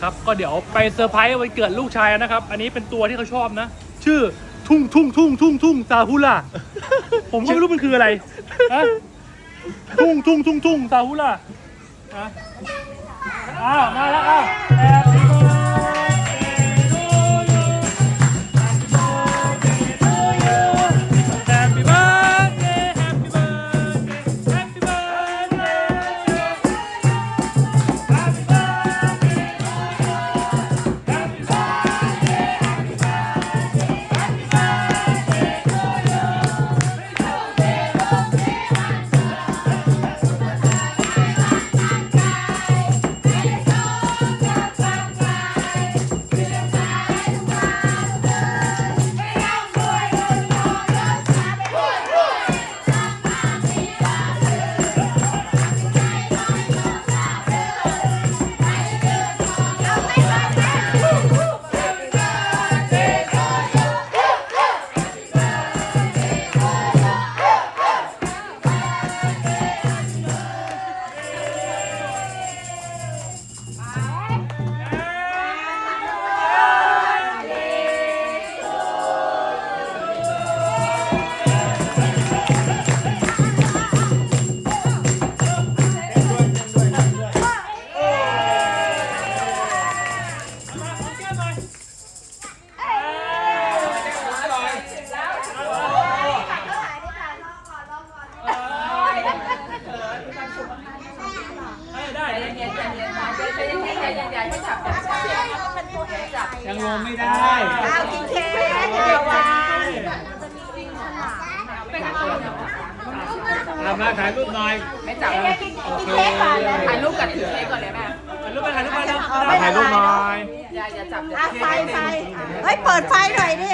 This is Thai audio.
ครับก็เดี๋ยวไปเซอร์ไพรส์วันเกิดลูกชายนะครับ อันนี้เป็นตัวที่เขาชอบนะ ชื่อทุ่งทุ่งทุ่งทุ่งทุ่งซาฮุล่าผมก็ไม่รู้มันคืออะไรฮะทุ่งทุ่งทุ่งทุ่งซาฮุล่าอ้าวมาแล้วอ้าว ยังลงไม่ได้เอากินเค้กเอาวางทำมาถ่ายรูปหน่อยไม่จับกินเค้กก่อนเลยถ่ายรูปกับถือเค้กก่อนเลยแม่ถ่ายรูปไปถ่ายรูปไปแล้วเอาไม่ถ่ายรูปหน่อยอย่าอย่าจับอย่า อะไฟไฟเฮ้ย เปิดไฟหน่อยดิ